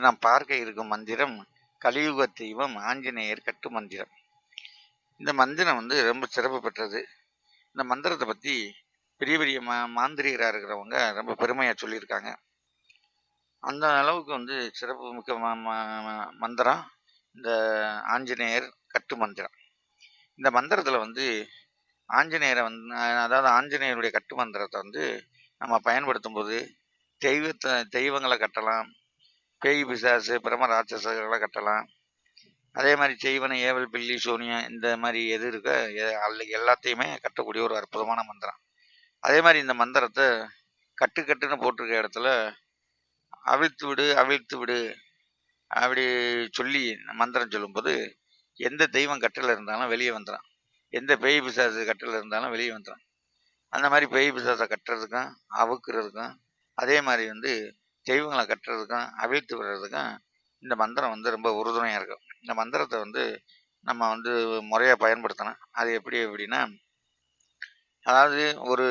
நாம் பார்க்க இருக்கும் மந்திரம் கலியுக தெய்வம் ஆஞ்சநேயர் கட்டு மந்திரம். இந்த மந்திரம் வந்து ரொம்ப சிறப்பு பெற்றது. இந்த மந்திரத்தை பற்றி பெரிய பெரிய மா மாந்திரிகராக இருக்கிறவங்க ரொம்ப பெருமையாக சொல்லியிருக்காங்க. அந்த அளவுக்கு வந்து சிறப்பு மிக்க ம- மந்திரம் இந்த ஆஞ்சநேயர் கட்டு மந்திரம். இந்த மந்திரத்தில் வந்து ஆஞ்சநேயரை வந்து அதாவது ஆஞ்சநேயருடைய கட்டு மந்திரத்தை வந்து நம்ம பயன்படுத்தும் போது தெய்வத்தை தெய்வங்களை கட்டலாம். பேய் பிசாசு பிரம ராட்சசர்களை கட்டலாம். அதே மாதிரி செய்வன ஏவல் பில்லி சூனியம் இந்த மாதிரி எது இருக்க அல்ல எல்லாத்தையுமே கட்டக்கூடிய ஒரு அற்புதமான மந்திரம். அதே மாதிரி இந்த மந்திரத்தை கட்டு கட்டுன்னு போட்டிருக்க இடத்துல அவிழ்த்து விடு அவிழ்த்து விடு அப்படி சொல்லி மந்திரம் சொல்லும்போது எந்த தெய்வம் கட்டில் இருந்தாலும் வெளியே வந்துடும் எந்த பேய் பிசாசு கட்டில் இருந்தாலும் வெளியே வந்துடும் அந்த மாதிரி பேய் பிசாசை கட்டுறதுக்கும் அவுக்குறதுக்கும் அதே மாதிரி வந்து தெய்வங்களை கட்டுறதுக்கும் அவிழ்த்து விடுறதுக்கும் இந்த மந்திரம் வந்து ரொம்ப உறுதுணையாக இருக்கும். இந்த மந்திரத்தை வந்து நம்ம வந்து முறையாக பயன்படுத்தணும். அது எப்படி எப்படின்னா அதாவது ஒரு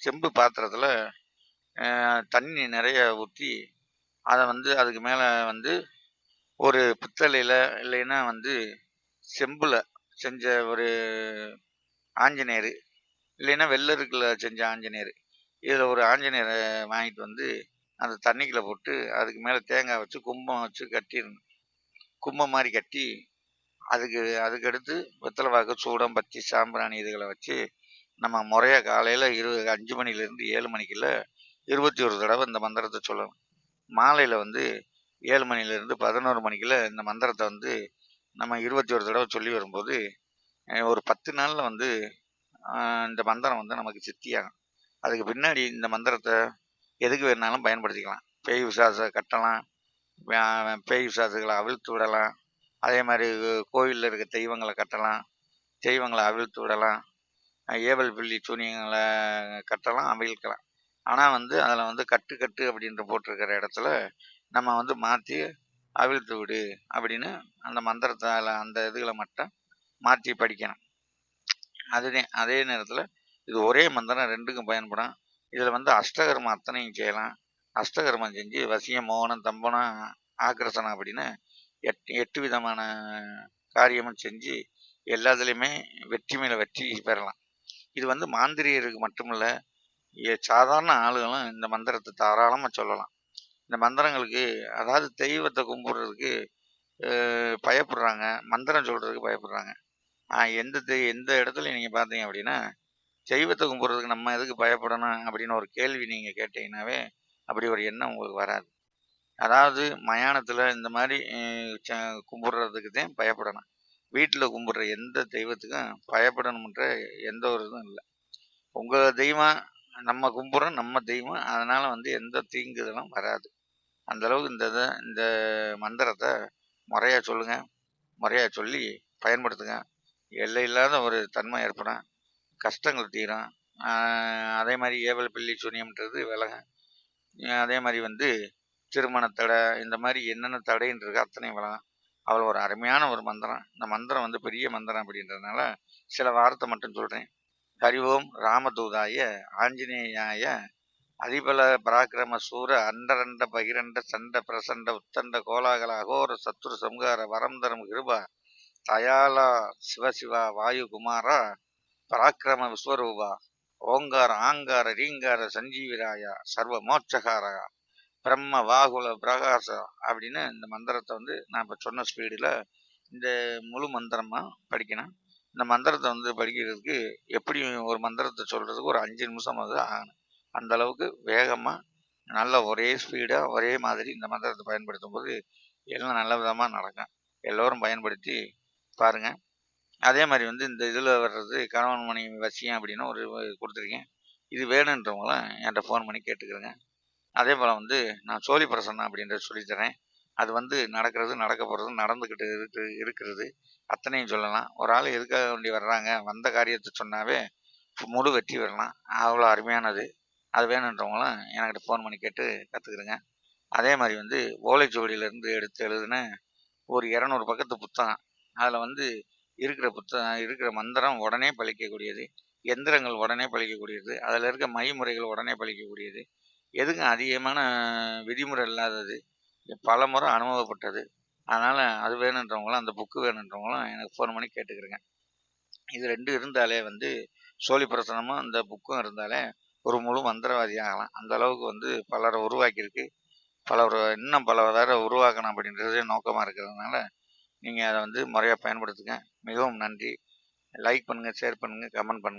செம்பு பாத்திரத்தில் தண்ணி நிறைய ஊற்றி அதை வந்து அதுக்கு மேலே வந்து ஒரு பித்தளையில் இல்லைன்னா வந்து செம்பில் செஞ்ச ஒரு ஆஞ்சநேயர் இல்லைன்னா வெள்ளருக்குல செஞ்ச ஆஞ்சநேயர் இதில் ஒரு ஆஞ்சநேயரை வாங்கிட்டு வந்து அந்த தண்ணிக்குள்ளே போட்டு அதுக்கு மேலே தேங்காய் வச்சு கும்பம் வச்சு கட்டிடணும். கும்பம் மாதிரி கட்டி அதுக்கு அதுக்கடுத்து வெத்தலை வாக்கு சூடம் பத்தி சாம்பிராணி இதுகளை வச்சு நம்ம முறையாக காலையில் இரு அஞ்சு மணிலேருந்து ஏழு மணிக்குள்ள இருபத்தி ஒரு தடவை இந்த மந்திரத்தை சொல்லணும். மாலையில் வந்து ஏழு மணிலேருந்து பதினோரு மணிக்குள்ள இந்த மந்திரத்தை வந்து நம்ம இருபத்தி ஒரு தடவை சொல்லி வரும்போது ஒரு பத்து நாளில் வந்து இந்த மந்திரம் வந்து நமக்கு சித்தியாகும். அதுக்கு பின்னாடி இந்த மந்திரத்தை எதுக்கு வேணாலும் பயன்படுத்திக்கலாம். பேய் விசாச கட்டலாம் பேய் விசாசுகளை அவிழ்த்து விடலாம் அதே மாதிரி கோவிலில் இருக்க தெய்வங்களை கட்டலாம் தெய்வங்களை அவிழ்த்து விடலாம் ஏவல் பில்லி சூனியங்களை கட்டலாம் அவிழ்க்கலாம். ஆனால் வந்து அதில் வந்து கட்டு கட்டு அப்படின்ற போட்டிருக்கிற இடத்துல நம்ம வந்து மாற்றி அவிழ்த்து விடு அப்படின்னு அந்த மந்திரத்தால் அந்த இதுகளை மட்டும் மாற்றி படிக்கணும். அதுதான் அதே நேரத்தில் இது ஒரே மந்திரம் ரெண்டுக்கும் பயன்படும். இதில் வந்து அஷ்டகர்மம் அத்தனையும் செய்யலாம். அஷ்டகர்மம் செஞ்சு வசியம் மோகனம் தம்பனம் ஆக்கிரசனம் அப்படின்னு எட்டு எட்டு விதமான காரியமும் செஞ்சு எல்லாத்துலேயுமே வெற்றி மேல வெற்றி பெறலாம். இது வந்து மாந்திரியருக்கு மட்டுமில்ல சாதாரண ஆளுகளும் இந்த மந்திரத்தை தாராளமாக சொல்லலாம். இந்த மந்திரங்களுக்கு அதாவது தெய்வத்தை கும்பிட்றதுக்கு பயப்படுறாங்க மந்திரம் சொல்கிறதுக்கு பயப்படுறாங்க. எந்த தெய் எந்த இடத்துல நீங்கள் பார்த்தீங்க அப்படின்னா தெய்வத்தை கும்பிட்றதுக்கு நம்ம எதுக்கு பயப்படணும் அப்படின்னு ஒரு கேள்வி நீங்கள் கேட்டீங்கன்னாவே அப்படி ஒரு எண்ணம் உங்களுக்கு வராது. அதாவது மயானத்தில் இந்த மாதிரி ச- கும்பிட்றதுக்கு தான் பயப்படணும். வீட்டில் கும்பிட்ற எந்த தெய்வத்துக்கும் பயப்படணுன்ற எந்த ஒரு இதுவும் இல்லை. உங்கள் தெய்வம் நம்ம கும்பிட்றோம் நம்ம தெய்வம் அதனால் வந்து எந்த தீங்குதலும் வராது. அந்த அளவுக்கு இந்த இதை இந்த மந்திரத்தை முறையாக சொல்லுங்கள் முறையாக சொல்லி பயன்படுத்துங்க. எல்லை இல்லாத ஒரு தன்மை ஏற்படும். கஷ்டங்கள் தீரும். அதே மாதிரி ஏவல் பில்லி சூனியம்ன்றது விலகும் அதே மாதிரி வந்து திருமண தடை இந்த மாதிரி என்னென்ன தடைன்னு இருக்கு அத்தனையும் விலகும் அவ்வளோ ஒரு அருமையான ஒரு மந்திரம். இந்த மந்திரம் வந்து பெரிய மந்திரம் அப்படின்றதுனால சில வார்த்தை மட்டும் சொல்கிறேன் ஹரி ஓம் ராமதூதாய ஆஞ்சநேயாய அதிபல பராக்கிரம சூர அண்டரண்ட பகிரண்ட சண்ட பிரசண்ட உத்தண்ட கோலாகல அகோர சத்துரு சம்ஹார வரம் தரும் கிருபா தயாலா சிவசிவா வாயு குமாரா பராக்கிரம விஸ்வரூபா ஓங்கார ஆங்கார ரீங்கார சஞ்சீவிராயா சர்வ மோட்சகாரா பிரம்ம வாகுல பிரகாச அப்படின்னு இந்த மந்திரத்தை வந்து நான் இப்போ சொன்ன ஸ்பீடில் இந்த முழு மந்திரமாக படிக்கணும். இந்த மந்திரத்தை வந்து படிக்கிறதுக்கு எப்படி ஒரு மந்திரத்தை சொல்கிறதுக்கு ஒரு அஞ்சு நிமிஷம் அது ஆகணும். அந்த அளவுக்கு வேகமாக நல்ல ஒரே ஸ்பீடாக ஒரே மாதிரி இந்த மந்திரத்தை பயன்படுத்தும் போது எல்லாம் நல்ல விதமாக நடக்கும். எல்லோரும் பயன்படுத்தி பாருங்கள் அதே மாதிரி வந்து இந்த இதில் வர்றது கணவன் மனைவி வசியம் அப்படின்னு ஒரு கொடுத்துருக்கேன். இது வேணுன்றவங்களாம் என்கிட்ட ஃபோன் பண்ணி கேட்டுக்கிறேங்க. அதே போல் வந்து நான் சோழி பிரசன்னம் அப்படின்றத சொல்லித்தரேன் அது வந்து நடக்கிறது நடக்க போகிறது நடந்துக்கிட்டு இருக்கு இருக்கிறது அத்தனையும் சொல்லலாம். ஒரு ஆள் எதுக்காக வேண்டி வர்றாங்க? வந்த காரியத்தை சொன்னாவே முழு வெற்றி பெறலாம். அவ்வளோ அருமையானது. அது வேணுன்றவங்களாம் என்கிட்ட ஃபோன் பண்ணி கேட்டு கற்றுக்குறேங்க அதே மாதிரி வந்து ஓலைச்சுவடியிலேருந்து எடுத்து எழுதுன ஒரு இரநூறு பக்கத்து புத்தகம். அதில் வந்து இருக்கிற புத்தகம் இருக்கிற மந்திரம் உடனே பழிக்கக்கூடியது. எந்திரங்கள் உடனே பழிக்கக்கூடியது. அதில் இருக்க மைமுறைகள் உடனே பழிக்கக்கூடியது. எதுக்கும் அதிகமான விதிமுறை இல்லாதது? பல முறை அனுபவப்பட்டது. அதனால் அது வேணுன்றவங்களும் அந்த புக்கு வேணுன்றவங்களும் எனக்கு ஃபோன் பண்ணி கேட்டுக்கிறேங்க. இது ரெண்டும் இருந்தாலே வந்து சோழி பிரசனமும் அந்த புக்கும் இருந்தாலே ஒரு முழு மந்திரவாதி ஆகலாம். அந்த அளவுக்கு வந்து பலரை உருவாக்கியிருக்கு. பலர் இன்னும் பல வேற உருவாக்கணும் அப்படின்றது நோக்கமாக இருக்கிறதுனால நீங்கள் அதை வந்து முறையாக பயன்படுத்துங்க. மிகவும் நன்றி. லைக் பண்ணுங்கள் ஷேர் பண்ணுங்கள் கமெண்ட் பண்ணுங்கள்